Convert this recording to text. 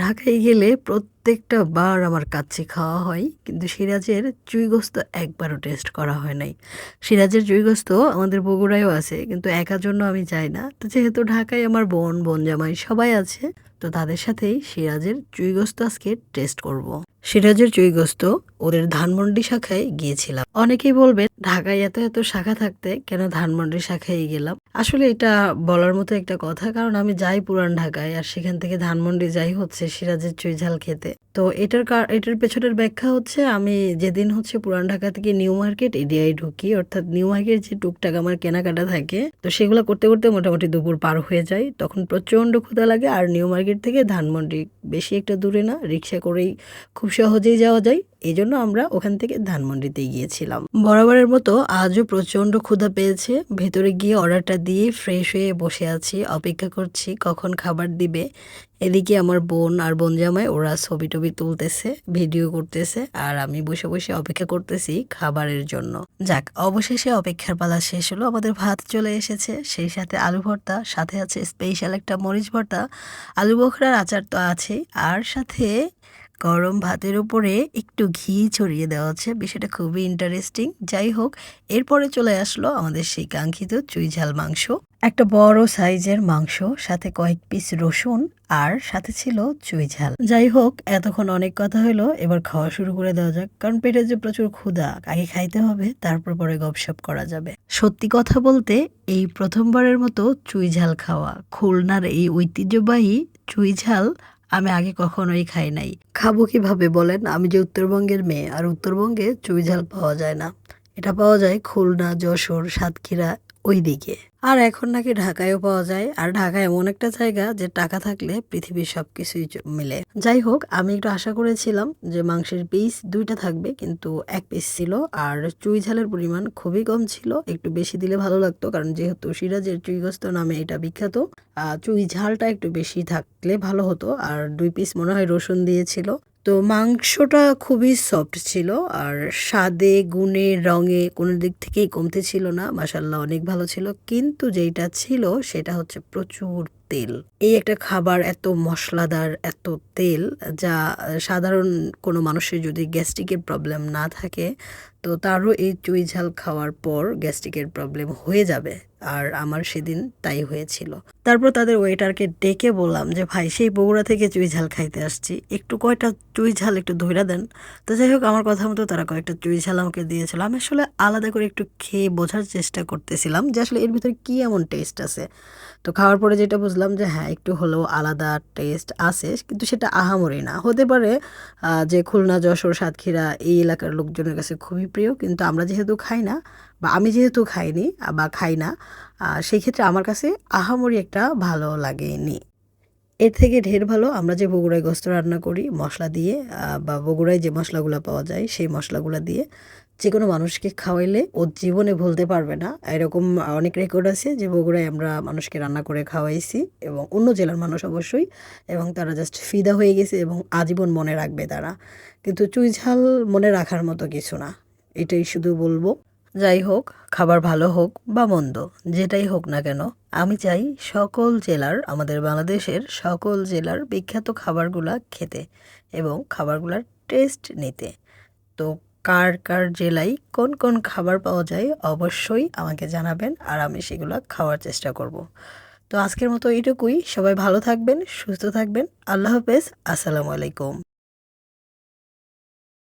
ঢাকায় গেলে প্রত্যেকটা বার আমার কাচ্চি খাওয়া হয়, কিন্তু সিরাজের চুইগস্ত একবারও টেস্ট করা হয় নাই সিরাজের চুইগস্ত আমাদের বগুড়ায়ও আছে, কিন্তু একার জন্য আমি যাই না তো যেহেতু ঢাকায় আমার বোন বোন জামাই সবাই আছে, তো তাদের সাথেই সিরাজের চুইগস্ত আজকে টেস্ট করব। সিরাজের চুই গোস্ত ওদের ধানমন্ডি শাখায় গিয়েছিলাম। অনেকেই বলবেন, ঢাকায় এত এত শাখা থাকতে কেন ধানমন্ডি শাখায় গেলাম? আসলে এটা বলার মতো একটা কথা, কারণ আমি যাই পুরান ঢাকায় আর সেখান থেকে ধানমন্ডি যাই হচ্ছে সিরাজের চুই ঝাল খেতে। তো এটার এটার পেছনের ব্যাখ্যা হচ্ছে, আমি যেদিন হচ্ছে পুরান ঢাকা থেকে নিউ মার্কেট এডিআই ঢুকি, অর্থাৎ নিউ মার্কেট যে টুকটাক আমার কেনাকাটা থাকে, তো সেগুলো করতে করতে মোটামুটি দুপুর পার হয়ে যায়। তখন প্রচণ্ড ক্ষুধা লাগে, আর নিউ মার্কেট থেকে ধানমন্ডি বেশি একটা দূরে না, রিক্সা করেই খুব সহজেই যাওয়া যায়। এই জন্য আমরা ওখান থেকে ধানমন্ডিতে গিয়েছিলাম। বরাবরের মতো আজও প্রচণ্ড ক্ষুধা পেয়েছে। ভেতরে গিয়ে অর্ডারটা দিয়ে ফ্রেশ হয়ে বসে আছি, অপেক্ষা করছি কখন খাবার দিবে। এদিকে আমার বোন আর বোন জামাই ওরা ছবি টবি তুলতেছে, ভিডিও করতেছে আর আমি বসে বসে অপেক্ষা করতেছি খাবারের জন্য। যাক, অবশেষে অপেক্ষার পালা শেষ হলো। আমাদের ভাত চলে এসেছে। সেই সাথে আলু ভর্তা, সাথে আছে স্পেশাল একটা মরিচ ভর্তা। আলু বোখরার আচার তো আছেই। আর সাথে গরম ভাতের উপরে একটু ঘি ছড়িয়ে দেওয়া হচ্ছে। বিষয়টা খুবই ইন্টারেস্টিং যাই হোক, এরপরে চলে আসলো আমাদের সেই কাঙ্ক্ষিত চুই ঝাল মাংস। একটা বড় সাইজের মাংস, সাথে কয়েক পিস রসুন, আর সাথে ছিল চুই ঝাল। যাই হোক, এতক্ষণ অনেক কথা হলো। এবার খাওয়া শুরু করে দেওয়া যাক। কারণ পেটে যে প্রচুর ক্ষুধা, আগে খাইতে হবে, তারপর পরে গপসপ করা যাবে। সত্যি কথা বলতে, এই প্রথমবারের মতো চুই ঝাল খাওয়া, খুলনার এই ঐতিহ্যবাহী চুই ঝাল আমি আগে কখনোই খাই নাই। খাব কীভাবে বলেন? আমি যে উত্তরবঙ্গের মেয়ে, আর উত্তরবঙ্গে চুই ঝাল পাওয়া যায় না। এটা পাওয়া যায় খুলনা, যশোর, সাতক্ষীরা ওই দিকে আর এখন নাকি ঢাকায়ও পাওয়া যায়। আর ঢাকা এমন একটা জায়গা যে টাকা থাকলে পৃথিবীর সবকিছুই মিলে। যাই হোক, আমি একটু আশা করেছিলাম যে মাংসের পিস দুইটা থাকবে, কিন্তু এক পিস ছিল আর চুই ঝালের পরিমাণ খুবই কম ছিল। একটু বেশি দিলে ভালো লাগতো, কারণ যেহেতু সিরাজের চুইগস্ত নামে এটা বিখ্যাত চুই ঝালটা একটু বেশি থাকলে ভালো হতো। আর দুই পিস মনে হয় রসুন দিয়েছিল। তো মাংসটা খুবই সফট ছিল আর স্বাদে, গুণে, রঙে কোনো দিক থেকেই কমতে ছিল না। মাসাল্লাহ অনেক ভালো ছিল। কিন্তু যেটা ছিল সেটা হচ্ছে প্রচুর তেল। এই একটা খাবার এত মশলাদার, এত তেল, যা সাধারণ কোনো মানুষের যদি গ্যাস্ট্রিকের প্রবলেম না থাকে, তো তারও এই চুই ঝাল খাওয়ার পর গ্যাস্ট্রিকের প্রবলেম হয়ে যাবে। আর আমার সেদিন তাই হয়েছিল। তারপর তাদের ওয়েটারকে ডেকে বললাম যে, ভাই, সেই বগুড়া থেকে চুই ঝাল খাইতে আসছি। একটু কয়টা চুই ঝাল একটু ধইরা দেন। তো যাই হোক, আমার কথা মতো তারা কয়েকটা চুই ঝাল আমাকে দিয়েছিল। আমি আসলে আলাদা করে একটু খেয়ে বোঝার চেষ্টা করতেছিলাম যে, আসলে এর ভিতরে কী এমন টেস্ট আছে? তো খাওয়ার পরে যেটা বুঝলাম যে হ্যাঁ একটু হলেও আলাদা টেস্ট আছে, কিন্তু সেটা আহামরি না। হতে পারে যে খুলনা, যশোর, সাতক্ষীরা এই এলাকার লোকজনের কাছে খুবই প্রিয়, কিন্তু আমরা যেহেতু খাই না বা আমি যেহেতু খাইনি বা খাই না সেই ক্ষেত্রে আমার কাছে আহামরি একটা ভালো লাগেনি। এর থেকে ঢের ভালো আমরা যে বগুড়ায় গোস্ত রান্না করি, মশলা দিয়ে বা বগুড়ায় যে মশলাগুলো পাওয়া যায়, সেই মশলাগুলো দিয়ে যে কোনো মানুষকে খাওয়াইলে ও জীবনে ভুলতে পারবে না। এরকম অনেক রেকর্ড আছে যে বগুড়ায় আমরা মানুষকে রান্না করে খাওয়াইছি এবং অন্য জেলার মানুষ অবশ্যই এবং তারা জাস্ট ফিদা হয়ে গেছে এবং আজীবন মনে রাখবে তারা। কিন্তু চুই ঝাল মনে রাখার মতো কিছু না। এটাই শুধু বলব। যাই হোক, খাবার ভালো হোক বা মন্দ, যেটাই হোক না কেন, আমি চাই সকল জেলার, আমাদের বাংলাদেশের সকল জেলার বিখ্যাত খাবারগুলা খেতে এবং খাবারগুলার টেস্ট নিতে। তো কার কার জেলায় কোন কোন খাবার পাওয়া যায় অবশ্যই আমাকে জানাবেন আর আমি সেগুলো খাওয়ার চেষ্টা করব। তো আজকের মতো এটুকুই সবাই ভালো থাকবেন, সুস্থ থাকবেন, আল্লাহ হাফেজ, আসসালামু আলাইকুম।